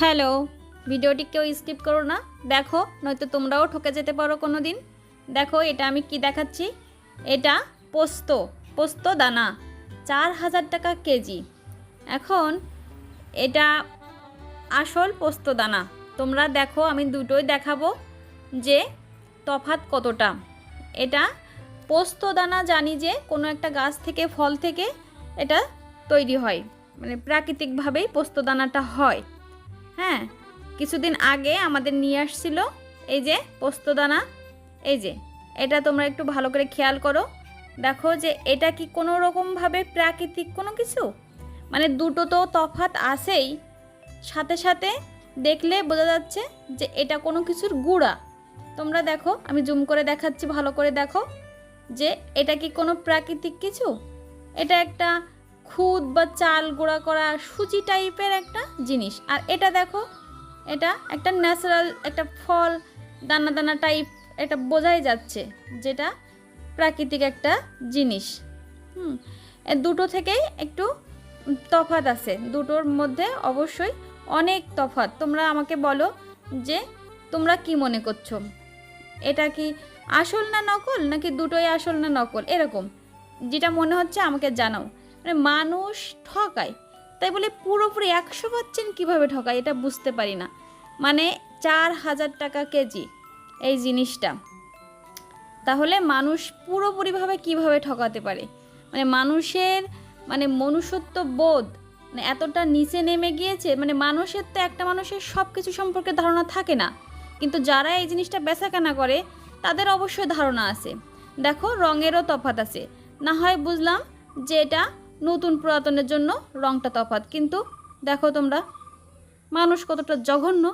Hello, ভিডিওটি কেউ skip করো না। দেখো, নয়তো তোমরাও ঠকে যেতে পারো কোনো দিন দেখো, এটা আমি কি দেখাচ্ছি? এটা পোস্ত পোস্ত দানা, চার হাজার টাকা কেজি। এখন এটা আসল পোস্ত দানা। তোমরা দেখো, আমি দুটোই দেখাবো যে তফাত কতটা। এটা পোস্ত দানা জানি যে কোনো একটা গাছ থেকে, ফল থেকে এটা তৈরি হয়। মানে প্রাকৃতিকভাবেই পোস্ত দানাটা হয়। হ্যাঁ কিছুদিন আগে আমাদের নিয়ে আসছিল, এই যে পোস্তদানা, এই যে, এটা তোমরা একটু ভালো করে খেয়াল করো। দেখো যে এটা কি কোনো রকমভাবে প্রাকৃতিক কোনো কিছু? মানে দুটো তো তফাত আছেই। সাথে সাথে দেখলে বোঝা যাচ্ছে যে এটা কোনো কিছুর গুঁড়া। তোমরা দেখো, আমি জুম করে দেখাচ্ছি, ভালো করে দেখো, যে এটা কি কোনো প্রাকৃতিক কিছু? এটা একটা খুদ বা চাল গুঁড়া করা সুজি টাইপের একটা জিনিস। আর এটা দেখো, এটা একটা ন্যাচারাল একটা ফল, দানা দানা টাইপ এটা বোঝাই যাচ্ছে যেটা প্রাকৃতিক একটা জিনিস। হুম দুটো থেকেই একটু তফাত আছে। দুটোর মধ্যে অবশ্যই অনেক তফাত তোমরা আমাকে বলো যে তোমরা কি মনে করছ? এটা কি আসল না নকল, নাকি দুটোই আসল না নকল? এরকম। যেটা মনে হচ্ছে আমাকে জানাও। মানে মানুষ ঠকায়। তাই বলে পুরোপুরি একশো পার্সেন্ট কীভাবে ঠকায় এটা বুঝতে পারি না। মানে চার হাজার টাকা কেজি এই জিনিসটা। তাহলে মানুষ পুরোপুরিভাবে কীভাবে ঠকাতে পারে? মানে মানুষের মানে মনুষ্যত্ব বোধ মানে এতটা নিচে নেমে গিয়েছে মানে মানুষের তো একটা মানুষের সব কিছু সম্পর্কে ধারণা থাকে না। কিন্তু যারা এই জিনিসটা বেচাকেনা করে, তাদের অবশ্যই ধারণা আছে। দেখো রঙেরও তফাত আছে। না হয় বুঝলাম যে এটা নতুন পুরাতনের জন্য রংটা তফাত কিন্তু দেখো তোমরা মানুষ কতটা জঘন্য।